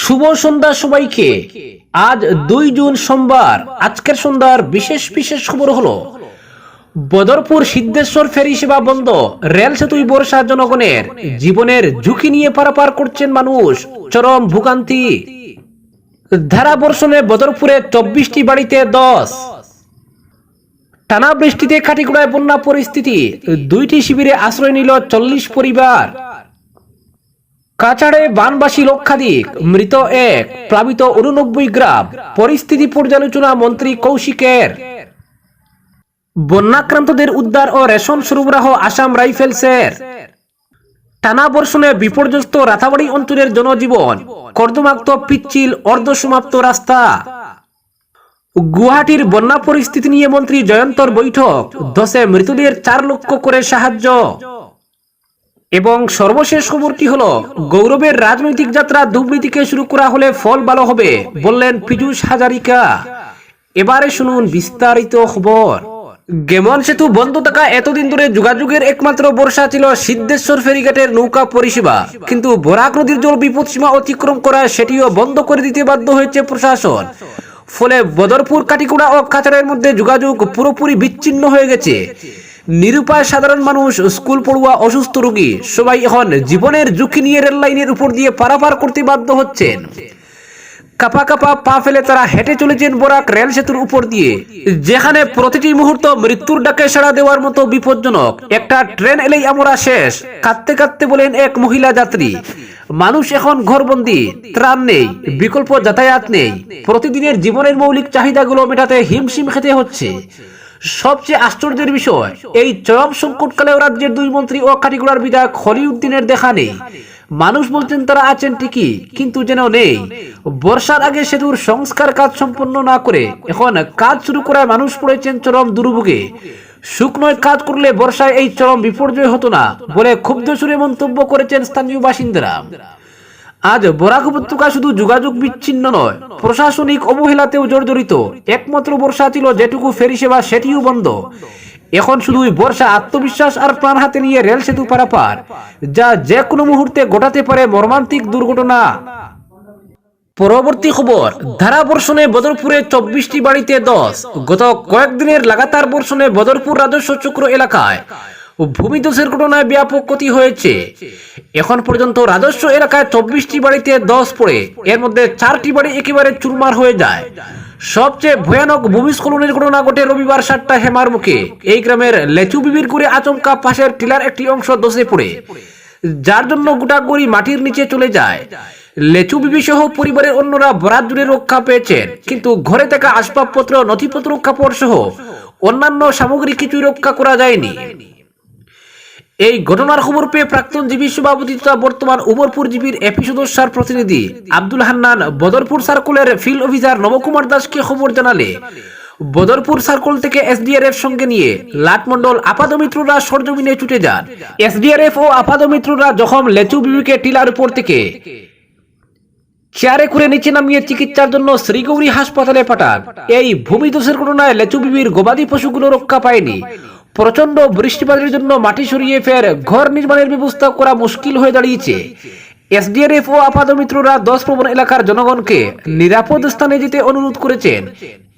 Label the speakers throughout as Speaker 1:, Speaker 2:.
Speaker 1: শুভ সন্ধ্যা সবাইকে। আজ দুই জুন সোমবার। আজকের সন্ধ্যার বিশেষ বিশেষ খবর হলো, বদরপুর সিদ্ধেশ্বর ফেরি সেবা বন্ধ, রেল সেতুই বর্ষা জনগণের জীবনের ঝুঁকি নিয়ে পারাপার করছেন মানুষ, চরম ভোগান্তি। ধারা বর্ষণে বদরপুরে চব্বিশটি বাড়িতে দশ। টানা বৃষ্টিতে কাটিগুড়ায় বন্যা পরিস্থিতি, দুইটি শিবিরে আশ্রয় নিল চল্লিশ পরিবার। কাছাড়ে বানবাসী লক্ষাধিক, মৃত এক, প্লাবিত উননব্বই গ্রাম। পরিস্থিতি পর্যালোচনা মন্ত্রী কৌশিকের। বন্যাক্রান্তদের উদ্ধার ও রেশন সরবরাহ আসাম রাইফেলসের। টানা বর্ষণে বিপর্যস্ত রাতাবাড়ি অঞ্চলের জনজীবন, কর্দমাক্ত পিচ্ছিল অর্ধসমাপ্ত রাস্তা। গুয়াহাটির বন্যা পরিস্থিতি নিয়ে মন্ত্রী জয়ন্তর বৈঠক, দশে মৃতদের চার লক্ষ করে সাহায্য। এবং সর্বশেষ খবরটি হলো, গৌরবের রাজনৈতিক যাত্রা দুর্নীতিকে শুরু করা হলে ফল ভালো হবে, বললেন পীযূষ হাজারিকা। এবারে শুনুন বিস্তারিত খবর। গেমন সেতু বন্ধ থাকা এতদিন ধরে যোগাযোগের একমাত্র বর্ষা ছিল সিদ্ধেশ্বর ফেরিঘাটের নৌকা পরিষেবা। কিন্তু বরাক নদীর জল বিপদসীমা অতিক্রম করা সেটিও বন্ধ করে দিতে বাধ্য হয়েছে প্রশাসন। ফলে বদরপুর, কাটিকুড়া ও কাছাড়ের মধ্যে যোগাযোগ পুরোপুরি বিচ্ছিন্ন হয়ে গেছে। নিরুপায় সাধারণ মানুষ, স্কুল পড়ুয়া, অসুস্থ রোগী, সবাই এখন জীবনের ঝুঁকি নিয়ে রেল লাইনের উপর দিয়ে পারাপার করতে বাধ্য হচ্ছেন। কাপা কাপা পা ফেলে তারা হেঁটে চলেছেন বরাক রেল সেতুর উপর দিয়ে, যেখানে প্রতিটি মুহূর্ত মৃত্যুর ডাকে সাড়া দেওয়ার মতো বিপজ্জনক। একটা ট্রেন এলেই আমরা শেষ, কাঁদতে কাঁদতে বলেন এক মহিলা যাত্রী। মানুষ এখন ঘরবন্দি, ত্রাণ নেই, বিকল্প যাতায়াত নেই। প্রতিদিনের জীবনের মৌলিক চাহিদাগুলো মেটাতে হিমশিম খেতে হচ্ছে। সবচেয়ে আশ্চর্যের বিষয়, এই চরম সংকটকালেও রাজ্যের দুই মন্ত্রী ও কাটিগুড়ার বিধায়ক হরিউদ্দিনের দেখা নেই। মানুষ বলছেন তারা আছেন ঠিকই, কিন্তু যেন নেই। বর্ষার আগে সেতুর সংস্কার কাজ সম্পন্ন না করে এখন কাজ শুরু করায় মানুষ পড়েছেন চরম দুর্ভোগে শুকনোয় কাজ করলে বর্ষায় এই চরম বিপর্যয় হতো না বলে ক্ষুব্ধ সুরে মন্তব্য করেছেন স্থানীয় বাসিন্দারা। আজ বরাক উপত্যকা শুধু যোগাযোগ বিচ্ছিন্ন নয়, প্রশাসনিক অবহেলাতেও জর্জরিত। একমাত্র বর্ষা ছিল যেটুকু ফেরি সেবা সেটিও বন্ধ। এখন শুধুই বর্ষা আত্মবিশ্বাস আর প্রাণ হাতে নিয়ে রেল সেতু পারাপার, যা যে কোনো মুহূর্তে ঘটাতে পারে মর্মান্তিক দুর্ঘটনা। পরবর্তী খবর, ধারা বর্ষণে বদরপুরে চব্বিশটি বাড়িতে দশ, গত কয়েকদিনের লাগাতার বর্ষণে বদরপুর রাজস্ব চক্র এলাকায় ভূমিধসের ঘটনায় ব্যাপক ক্ষতি হয়েছে। এখন পর্যন্ত রাজস্ব এলাকায় চব্বিশটি বাড়িতে দশ পড়ে। এর মধ্যে চারটি বাড়ি একেবারে চুরমার হয়ে যায়। সবচেয়ে ভয়ানক ভূমিস্খলনের ঘটনা ঘটে রবিবার সাতটা হেমার মুখে। এই গ্রামের লেচু বিবির করে আচমকা পাশের টিলার একটি অংশ দশে পড়ে। যার জন্য গোটা গড়ি মাটির নিচে চলে যায়। লেচু বিবি সহ পরিবারের অন্যরা বরাত দূরে রক্ষা পেয়েছেন। কিন্তু ঘরে থাকা আসবাবপত্র, নথিপত্র কাপড় সহ অন্যান্য সামগ্রী কিছুই রক্ষা করা যায়নি। এই ঘটনার খবর পেয়ে প্রাক্তন জিবি সভাপতি তথা বর্তমান উমরপুর জিবির এপি সদস্যার প্রতিনিধি আব্দুল হান্নান বদরপুর সার্কুলের ফিল্ড অফিসার নবকুমার দাসকে খবর জানালে। বদরপুর সার্কুল থেকে এসডিআরএফ সঙ্গে নিয়ে লাটমন্ডল আপাদমিত্ররা সরজমিনে ছুটে যান। এসডিআরএফ ও আপাদমিত্ররা যখন লেচু বিবিকে টিলার উপর থেকে চেয়ারে করে নিচে নামিয়ে চিকিৎসার জন্য শ্রীগৌরী হাসপাতালে পাঠান। এই ভূমিধসের ঘটনায় লেচু বিবির গবাদি পশুগুলো রক্ষা পায়নি। প্রচণ্ড বৃষ্টিপাতের জন্য মাটি সরিয়ে ফের ঘর নির্মাণের ব্যবস্থা করা মুশকিল হয়ে দাঁড়িয়েছে। এসডিআরএফ ও আপাদমিত্ররা দশ প্রবণ এলাকার জনগণকে নিরাপদ স্থানে যেতে অনুরোধ করেছেন।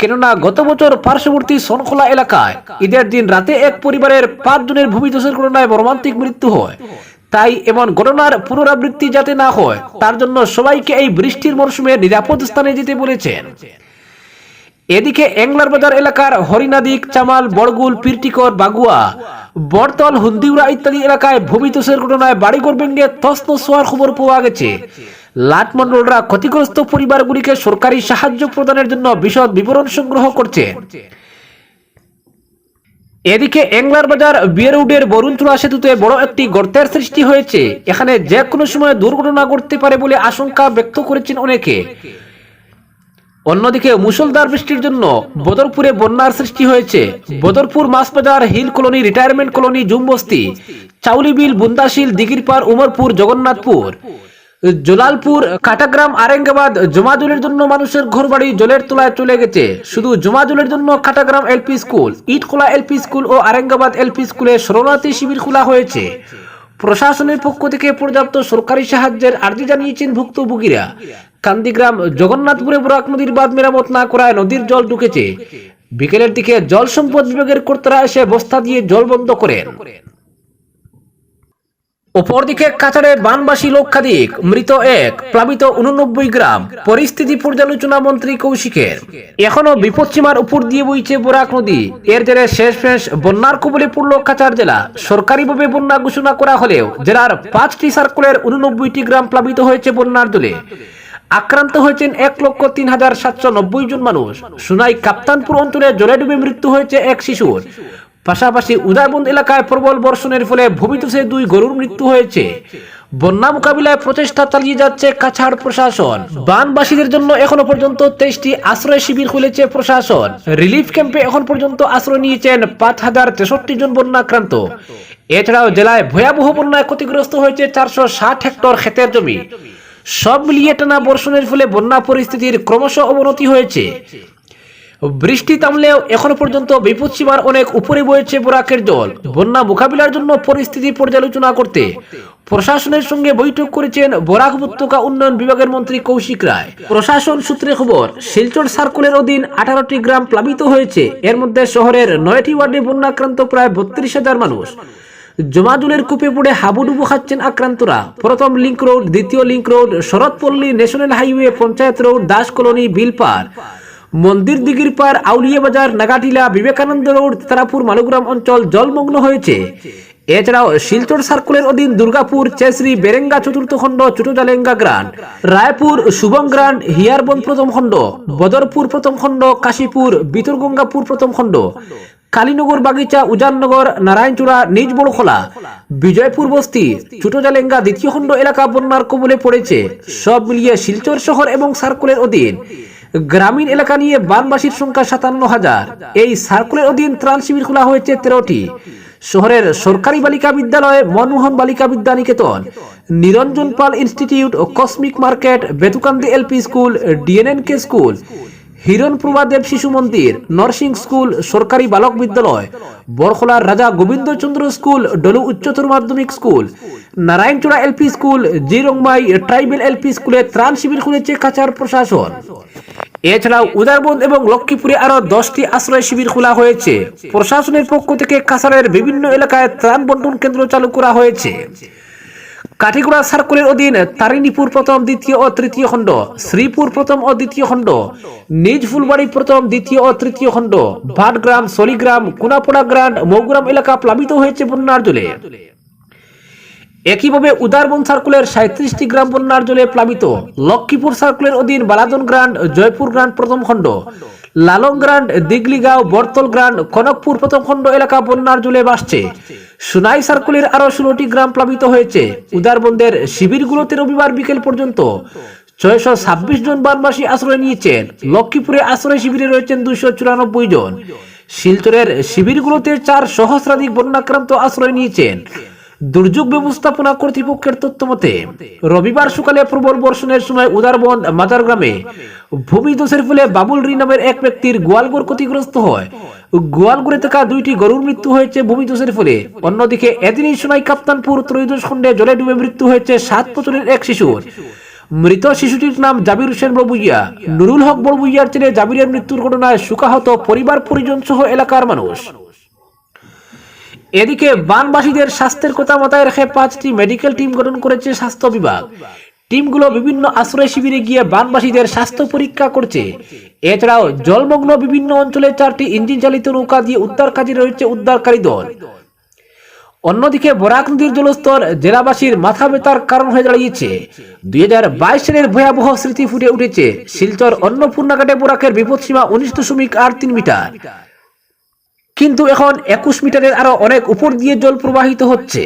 Speaker 1: কেননা গত বছর পার্শ্ববর্তী সনখোলা এলাকায় ঈদের দিন রাতে এক পরিবারের পাঁচ জনের ভূমিধসের ঘটনায় মর্মান্তিক মৃত্যু হয়। তাই এমন ঘটনার পুনরাবৃত্তি যাতে না হয়, তার জন্য সবাইকে এই বৃষ্টির মরশুমে নিরাপদ স্থানে যেতে বলেছেন। এদিকে এংলার বাজার এলাকার হরিনাদিক, চামাল, বড়গুল, পিরটিকর, বাগুয়া বরতল হুন্দিউরা ইত্যাদি এলাকায় ভূমিধসের ঘটনায় বাড়িঘর ভেঙে তসনস হওয়ার খবর পাওয়া গেছে। লাটমন্ডলরা ক্ষতিগ্রস্ত পরিবারগুলিকে সরকারি সাহায্য প্রদানের জন্য বিশদ বিবরণ সংগ্রহ করছে। এদিকে এংলার বাজার বিয়ারউডের বরুণচূড়া সেতুতে বড় একটি গর্তের সৃষ্টি হয়েছে। এখানে যে কোনো সময় দুর্ঘটনা ঘটতে পারে বলে আশঙ্কা ব্যক্ত করেছেন অনেকে। অন্যদিকে মুসলধার বৃষ্টির জন্য বদরপুরে বন্যার সৃষ্টি হয়েছে। Badarpur Masbazar hill colony, retirement colony, Jumbasti, Chaulibil, Bundashil Digirpar Umarpur, Jagannathpur, Jalalpur, Katagram, Aurangabad, জমাজুলের জন্য মানুষের ঘরবাড়ি জলের তলায় চলে গেছে। শুধু জমাজুলের জন্য Katagram LP school, Itkhola LP school ও আরেঙ্গাবাদ এলপি স্কুলে শরণার্থী শিবির খোলা হয়েছে। প্রশাসনের পক্ষ থেকে পর্যাপ্ত সরকারি সাহায্যের আর্জি জানিয়েছেন ভুক্তভোগীরা। কান্দিগ্রাম জগন্নাথপুরে বরাক নদীর বাঁধ মেরামত না করায় নদীর জল ঢুকেছে। বিকেলের দিকে জল সম্পদ বিভাগের কর্তারা এসে বস্তা দিয়ে জল বন্ধ করেন। অপরদিকে কাছাড়ে বানবাসী লক্ষাধিক, মৃত এক, প্লাবিত উননব্বই গ্রাম, পরিস্থিতি পর্যালোচনা মন্ত্রী কৌশিকের। এখনও বিপদসীমার উপর দিয়ে বইছে বরাক নদী। এর জেরে শেষ ফেস বন্যার কবলে পড়ল কাছাড় জেলা। সরকারিভাবে বন্যা ঘোষণা করা হলেও জেলার পাঁচটি সার্কুলের উননব্বইটি গ্রাম প্লাবিত হয়েছে বন্যার দলে আক্রান্ত হয়েছেন এক লক্ষ তিন হাজার সাতশো নব্বই জন মানুষ। সুনাই কাপ্তানপুর অঞ্চলে জলে ডুবে মৃত্যু হয়েছে এক শিশুর। পাশাপাশি উদয়বন্দ এলাকায় প্রবল বর্ষণের ফলে ভূমিধসে দুই গরুর মৃত্যু হয়েছে। বন্যা মোকাবিলায় প্রচেষ্টা চালিয়ে যাচ্ছে কাছাড় প্রশাসন। বানবাসীদের জন্য এখনও পর্যন্ত তেইশটি আশ্রয় শিবির খুলেছে প্রশাসন। রিলিফ ক্যাম্পে এখন পর্যন্ত আশ্রয় নিয়েছেন পাঁচ হাজার তেষট্টি জন বন্যাক্রান্ত। এছাড়াও জেলায় ভয়াবহ বন্যায় ক্ষতিগ্রস্ত হয়েছে চারশো ষাট হেক্টর ক্ষেতের জমি। সব মিলিয়ে টানা বর্ষণের ফলে বন্যা পরিস্থিতির ক্রমশ অবনতি হয়েছে। বৃষ্টি থামলেও এখনও পর্যন্ত বিপদসীমার অনেক উপরে বয়েছে বরাকের জল বন্যা মোকাবিলার জন্য পরিস্থিতি পর্যালোচনা করতে প্রশাসনের সঙ্গে বৈঠক করেছেন বরাক উপত্যকা উন্নয়ন বিভাগের মন্ত্রী কৌশিক রায়। প্রশাসন সূত্রে খবর, শিলচর সার্কুলের অধীন আঠারোটি গ্রাম প্লাবিত হয়েছে। এর মধ্যে শহরের নয়টি ওয়ার্ডে বন্যাক্রান্ত প্রায় বত্রিশ হাজার মানুষ। জমাজুলের কূপে পড়ে হাবুডুবু খাচ্ছেন আক্রান্তরা। প্রথম লিংক রোড, দ্বিতীয় link road, Sharatpalli national highway panchayat road, Das colony Bilpar মন্দির দিঘির পার আউলিয়া বাজার, নাগাটিলা, বিবেকানন্দ রোড, তারাপুর, মালুগ্রাম অঞ্চল জলমগ্ন হয়েছে। এছাড়াও শিলচর সার্কুলের অধীন দুর্গাপুর চেশ্রী বেরেঙ্গা চতুর্থ খণ্ড চুটুজালেঙ্গা গ্রান্ড রায়পুর, শুভম গ্রান্ড হিয়ারবন প্রথম খণ্ড, বদরপুর প্রথম খণ্ড, কাশীপুর, বিতরগঙ্গাপুর প্রথম খণ্ড, কালীনগর, বাগিচা, উজাননগর, নারায়ণচূড়া নিজ বড়খোলা বিজয়পুর বস্তি চুটোজালেঙ্গা দ্বিতীয় খণ্ড এলাকা বন্যার কবলে পড়েছে। সব মিলিয়ে শিলচর শহর এবং সার্কুলের অধীন গ্রামীণ এলাকা নিয়ে বানবাসীর সংখ্যা সাতান্ন হাজার। এই সার্কুলের অধীন ত্রাণ শিবির খোলা হয়েছে তেরোটি। শহরের সরকারি বালিকা বিদ্যালয় মনমোহন বালিকা বিদ্যা নিকেতন নিরঞ্জন পাল ইনস্টিটিউট ও cosmic market, Betukandi LP school, DNNK school Hiranprabha Deb শিশু মন্দির নরসিং স্কুল, সরকারি বালক বিদ্যালয়, বরখলার রাজা গোবিন্দচন্দ্র স্কুল, ডলু উচ্চতর মাধ্যমিক school, Narayanchura LP school, Jirongmai tribal LP স্কুলে ত্রাণ শিবির খুলেছে কাছাড় প্রশাসন। এছাড়াও উদারবন্দ এবং লক্ষ্মীপুরে আরও দশটি আশ্রয় শিবির খোলা হয়েছে। প্রশাসনের পক্ষ থেকে কাছাড়ের বিভিন্ন এলাকায় ত্রাণ বন্টন কেন্দ্র চালু করা হয়েছে। কাঠিগুড়া সার্কুলের অধীন তারিণীপুর প্রথম, দ্বিতীয় ও তৃতীয় খণ্ড, শ্রীপুর প্রথম ও দ্বিতীয় খণ্ড, নিজ ফুলবাড়ি প্রথম, দ্বিতীয় ও তৃতীয় খণ্ড, ভাটগ্রাম, সলিগ্রাম, কুনাপোড়া গ্রান্ড, মৌগ্রাম এলাকা প্লাবিত হয়েছে বন্যার জলে। একইভাবে উদারবন সার্কুলের সাঁত্রিশটি গ্রাম বন্যার জলে প্লাবিত লক্ষ্মীপুর সার্কুলের অধীন বালাদন গ্রান্ড, জয়পুর গ্রান্ড প্রথম খণ্ড, লালং গ্রান্ড দিগলিগাঁও বর্তল গ্রান্ড, কনকপুর প্রথম খণ্ড এলাকা বন্যার জলে ভাসছে। সুনাই সার্কুলের আরও ষোলোটি গ্রাম প্লাবিত হয়েছে। উদারবন্দের শিবিরগুলোতে রবিবার বিকেল পর্যন্ত ছয়শো ছাব্বিশ জন বানবাসী আশ্রয় নিয়েছেন। লক্ষ্মীপুরে আশ্রয় শিবিরে রয়েছেন দুইশো চুরানব্বই জন। শিলচরের শিবিরগুলোতে চার সহস্রাধিক বন্যাক্রান্ত আশ্রয় নিয়েছেন। দুর্যোগ ব্যবস্থাপনা কর্তৃপক্ষের তথ্য মতে, রবিবার সকালে প্রবল বর্ষণের সময় উদারবন মাজার গ্রামে ভূমিধসের ফলে বাবুল রি নামের এক ব্যক্তির গোয়ালগড় ক্ষতিগ্রস্ত হয়। গোয়ালগড়ে থাকা দুইটি গরুর মৃত্যু হয়েছে ভূমিধসের ফলে। অন্যদিকে এদিনই সোনাই কাপ্তানপুর ত্রয়োদশ খণ্ডে জলে ডুবে মৃত্যু হয়েছে সাত বছরের এক শিশুর। মৃত শিশুটির নাম জাবির হোসেন বড়বুইয়া নুরুল হক বড়বুইয়ার ছেলে জাবিরের মৃত্যুর ঘটনায় শোকাহত পরিবার পরিজন সহ এলাকার মানুষ। এদিকে বানবাসীদের স্বাস্থ্যের কথা মাথায় রেখে পাঁচটি মেডিকেল টিম গঠন করেছে স্বাস্থ্য বিভাগ। টিমগুলো বিভিন্ন আশ্রয় শিবিরে গিয়ে বানবাসীদের স্বাস্থ্য পরীক্ষা করছে। এছাড়াও জলমগ্ন বিভিন্ন অঞ্চলে চারটি ইঞ্জিন চালিত নৌকা দিয়ে উদ্ধার কাজে রয়েছে উদ্ধারকারী দল। অন্যদিকে বরাক নদীর জলস্তর জেলাবাসীর মাথা ব্যথার কারণ হয়ে দাঁড়িয়েছে। দুই হাজার বাইশ সালের ভয়াবহ স্মৃতি ফুটে উঠেছে শিলচর অন্নপূর্ণাঘাটে বরাকের বিপদসীমা উনিশ দশমিক আট তিন মিটার। কিন্তু এখন একুশ মিটারের আরও অনেক উপর দিয়ে জল প্রবাহিত হচ্ছে।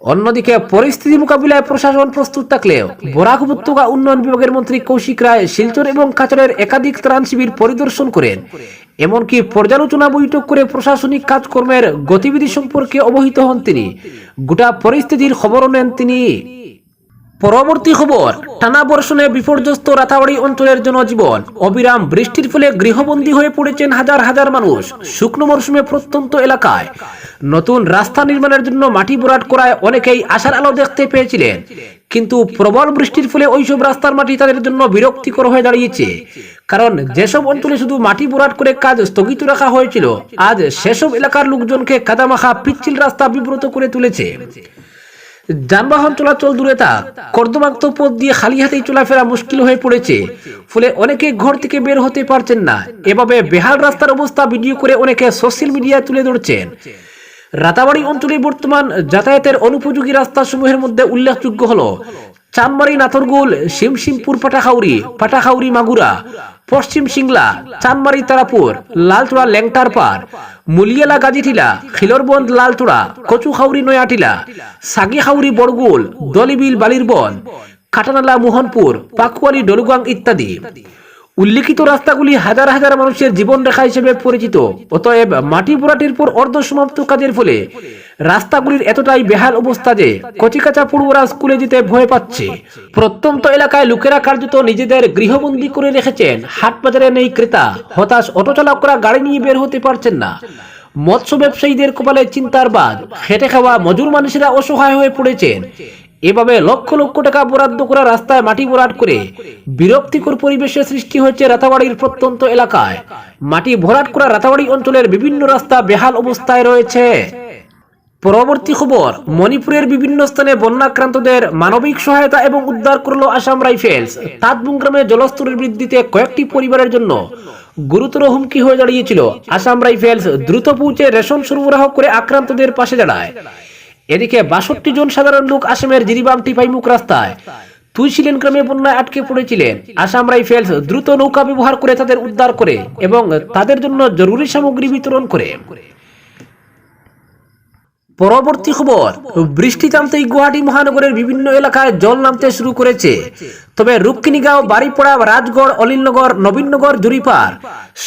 Speaker 1: অন্যদিকে পরিস্থিতি মোকাবিলায় প্রশাসন প্রস্তুত থাকলেও বরাক উপত্যকা উন্নয়ন বিভাগের মন্ত্রী কৌশিক রায় শিলচর এবং কাছাড়ের একাধিক ত্রাণ শিবির পরিদর্শন করেন। এমনকি পর্যালোচনা বৈঠক করে প্রশাসনিক কাজকর্মের গতিবিধি সম্পর্কে অবহিত হন তিনি। গোটা পরিস্থিতির খবরও নেন তিনি। পরবর্তী খবর, টানা বর্ষণে বিপর্যস্ত রাতাবাড়ি অঞ্চলের জনজীবন। অবিরাম বৃষ্টির ফলে গৃহবন্দী হয়ে পড়েছেন হাজার হাজার মানুষ। শুকনো মরশুমে প্রত্যন্ত এলাকায়। নতুন রাস্তা নির্মাণের জন্য মাটি ভরাট করায় অনেকেই আশার আলো দেখতে পেয়েছিলেন। কিন্তু প্রবল বৃষ্টির ফলে ওইসব রাস্তার মাটি তাদের জন্য বিরক্তিকর হয়ে দাঁড়িয়েছে। কারণ যেসব অঞ্চলে শুধু মাটি ভরাট করে কাজ স্থগিত রাখা হয়েছিল, আজ সেসব এলাকার লোকজনকে কাদামাখা পিচ্ছিল রাস্তা বিব্রত করে তুলেছে। যানবাহন চলাচল দূরে থাক। কর্দমাক্ত পথ দিয়ে খালি হাতেই চলাফেরা মুশকিল হয়ে পড়েছে। ফলে অনেকে ঘর থেকে বের হতে পারছেন না। এভাবে বেহাল রাস্তার অবস্থা ভিডিও করে অনেকে সোশ্যাল মিডিয়ায় তুলে ধরছেন। রাতাবাড়ি অঞ্চলে বর্তমান যাতায়াতের অনুপযোগী রাস্তাসমূহের মধ্যে উল্লেখযোগ্য হলো চানমারি নাথরগুল শিমশিমপুর পাটাখাউরি পাটাখাউরি মাগুরা। পশ্চিম সিংলা, চানমারি তারাপুর, লালতুড়া ল্যাংটার পার মুলিয়ালা গাজিটিলা, খিলরবন্দ কচু কচুখাউরি নয়াটিলা, সাগিহাউরি বড়গুল, দলিবিল বালিরবন, কাটানালা মোহনপুর পাকুয়ারি ডলুগাং ইত্যাদি। উল্লেখিত রাস্তাগুলি হাজার হাজার মানুষের জীবন রেখা হিসেবে পরিচিত। অতএব মাটি পোড়াটির পর অর্ধসমাপ্ত কাজের ফলে রাস্তাগুলির এতটাই বেহাল অবস্থা যে কচিকাচা পড়ুয়ারা স্কুলে যেতে ভয় পাচ্ছে। প্রত্যন্ত এলাকায় লোকেরা কার্যত নিজেদের গৃহবন্দী করে রেখেছেন। হাট বাজারে নেই ক্রেতা। হতাশ অটো চালকরা গাড়ি নিয়ে বের হতে পারছেন না। মৎস্য ব্যবসায়ীদের কপালে চিন্তার বাদ। খেটে খাওয়া মজুর মানুষেরা অসহায় হয়ে পড়েছেন। এভাবে লক্ষ লক্ষ টাকা বরাদ্দ করা রাস্তায় মাটি ভরাট করে বিরক্তিকর পরিবেশের সৃষ্টি হয়েছে রাতাবাড়ির প্রত্যন্ত এলাকায়। মাটি ভরাট করা রাতাবাড়ি অঞ্চলের বিভিন্ন রাস্তা বেহাল অবস্থায় রয়েছে। পরবর্তী খবর, মণিপুরের বিভিন্ন স্থানে বন্যাক্রান্তদের মানবিক সহায়তা এবং উদ্ধার করল আসাম রাইফেলস। তাঁতবুং গ্রামে জলস্তরের বৃদ্ধিতে কয়েকটি পরিবারের জন্য গুরুতর হুমকি হয়ে দাঁড়িয়েছিল। আসাম রাইফেলস দ্রুত পৌঁছে রেশন সরবরাহ করে আক্রান্তদের পাশে দাঁড়ায়। এদিকে বাষট্টি জন সাধারণ লোক আসামের জিরিবাম টিপাইমুখ রাস্তায়। তুইশিলেন ক্রমে বন্যায় আটকে পড়েছিলেন। আসাম রাইফেলস দ্রুত নৌকা ব্যবহার করে তাদের উদ্ধার করে এবং তাদের জন্য জরুরি সামগ্রী বিতরণ করে। পরবর্তী খবর বৃষ্টি থামতেই গুয়াহাটি মহানগরের বিভিন্ন এলাকায় জল নামতে শুরু করেছে। তবে রুক্মিণীগাঁও বাড়িপড়া রাজগড়, অলিনগর, নবীনগর জুরিপার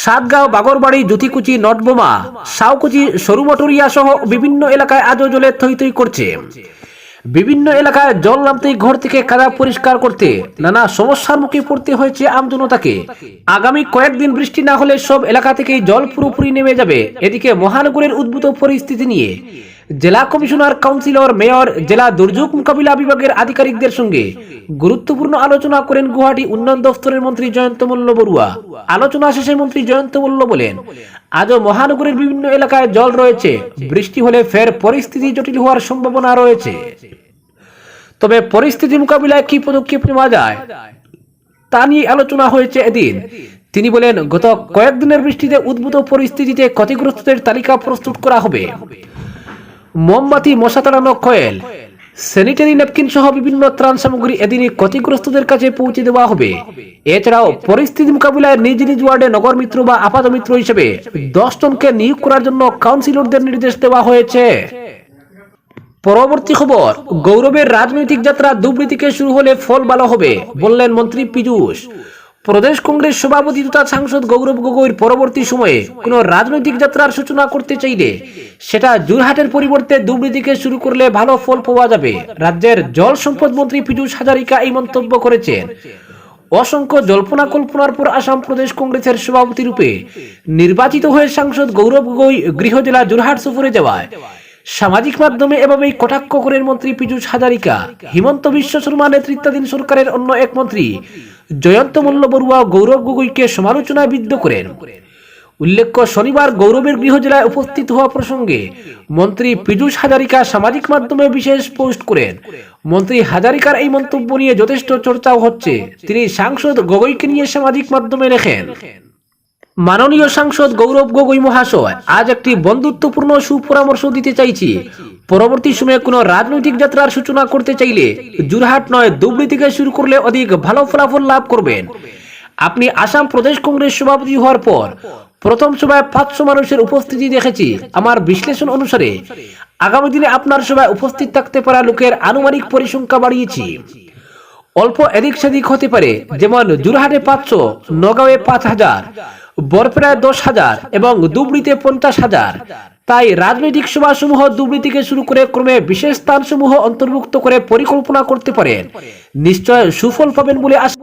Speaker 1: সাতগাঁও, বাগরবাড়ি, জ্যোতিকুচি, নটবোমা সাউকুচি সরুমটুরিয়া সহ বিভিন্ন এলাকায় আজও জলে থই থই করছে। বিভিন্ন এলাকায় জল নামতেই ঘর থেকে কাদা পরিষ্কার করতে নানা সমস্যার মুখে পড়তে হয়েছে আমজনতাকে। আগামী কয়েকদিন বৃষ্টি না হলে সব এলাকা থেকেই জল পুরোপুরি নেমে যাবে। এদিকে মহানগরের উদ্ভূত পরিস্থিতি নিয়ে জেলা কমিশনার, কাউন্সিলর, মেয়র, জেলা দুর্যোগ মোকাবিলা বিভাগের আধিকারিকদের সঙ্গে গুরুত্বপূর্ণ আলোচনা করেন গুয়াহাটি উন্নয়ন দফতরের মন্ত্রী জয়ন্ত মল্ল বড়ুয়া। আলোচনা শেষে মন্ত্রী জয়ন্ত মল্ল বলেন, আজও মহানগরের বিভিন্ন এলাকায় জল রয়েছে, বৃষ্টি হলে ফের পরিস্থিতি জটিল হওয়ার সম্ভাবনা রয়েছে। তবে পরিস্থিতি মোকাবিলায় কি পদক্ষেপ নেওয়া যায়, তা নিয়ে আলোচনা হয়েছে এদিন। তিনি বলেন, গত কয়েকদিনের বৃষ্টিতে উদ্ভূত পরিস্থিতিতে ক্ষতিগ্রস্তদের তালিকা প্রস্তুত করা হবে। মোমবাতি মশা তাড়ানো কয়েল। স্যানিটারি ন্যাপকিন সহ বিভিন্ন ত্রাণ সামগ্রী এদিনই ক্ষতিগ্রস্তদের কাছে পৌঁছে দেওয়া হবে। এছাড়াও পরিস্থিতি মোকাবিলায় নিজ নিজ ওয়ার্ডে নগর মিত্র বা আপাত মিত্র হিসেবে দশ জনকে নিয়োগ করার জন্য কাউন্সিলরদের নির্দেশ দেওয়া হয়েছে। পরবর্তী খবর, গৌরবের রাজনৈতিক যাত্রা থেকে শুরু হলে ফল ভালো হবে, বললেন মন্ত্রী পীযূষ। প্রদেশ কংগ্রেস সভাপতি তথা সাংসদ গৌরব গগৈর পরবর্তী সময়ে কোন রাজনৈতিক যাত্রার সূচনা করতে চাইলে সেটা জোরহাটের পরিবর্তে দুবরি থেকে শুরু করলে ভালো ফল পাওয়া যাবে। রাজ্যের জল সম্পদ মন্ত্রী পীযূষ হাজারিকা এই মন্তব্য করেছেন। অসংখ্য জল্পনা কল্পনার পর আসাম প্রদেশ কংগ্রেসের সভাপতি রূপে নির্বাচিত হয়ে সাংসদ গৌরব গগৈ গৃহ জেলা জোরহাট সফরে যাওয়ায় সামাজিক মাধ্যমে এভাবেই কটাক্ষ করেন মন্ত্রী পীযূষ হাজারিকা। হিমন্ত বিশ্ব শর্মা নেতৃত্বাধীন সরকারের অন্য এক মন্ত্রী জয়ন্ত মল্ল বড়ুয়া গৌরব গগৈকে সমালোচনা বিদ্ধ করেন। উল্লেখ্য, শনিবার গৌরবের গৃহ জেলায় উপস্থিত হওয়া প্রসঙ্গে মন্ত্রী পীযুষ হাজারিকা সামাজিক মাধ্যমে বিশেষ পোস্ট করেন। মন্ত্রী হাজারিকার এই মন্তব্য নিয়ে যথেষ্ট চর্চাও হচ্ছে। তিনি সাংসদ গগৈকে নিয়ে সামাজিক মাধ্যমে লেখেন মাননীয় সাংসদ গৌরব গগৈ মহাশয়, আজ একটি বন্ধুত্বপূর্ণ সুপরামর্শ দিতে চাইছি। পরবর্তী সময়ে কোনো রাজনৈতিক যাত্রার সূচনা করতে চাইলে জুরহাট নয় দুবলি থেকে শুরু করলে অধিক ভালো ফলাফল লাভ করবেন। আপনি আসাম প্রদেশ কংগ্রেস সভাপতি হওয়ার পর প্রথম সভায় পাঁচশো মানুষের উপস্থিতি দেখেছি। আমার বিশ্লেষণ অনুসারে আগামী দিনে আপনার সভায় উপস্থিত থাকতে পারা লোকের আনুমানিক পরিসংখ্যা বাড়িয়েছি। অল্প এদিক সেদিক হতে পারে, যেমন জুরহাটে পাঁচশো, নগাঁওয়ে পাঁচ হাজার। বরপেড়ায় দশ হাজার এবং দুবড়িতে পঞ্চাশ হাজার। তাই রাজনৈতিক সভাসমূহ দুর্নীতিকে শুরু করে ক্রমে বিশেষ স্থানসমূহ অন্তর্ভুক্ত করে পরিকল্পনা করতে পারেন। নিশ্চয় সুফল পাবেন বলে আশা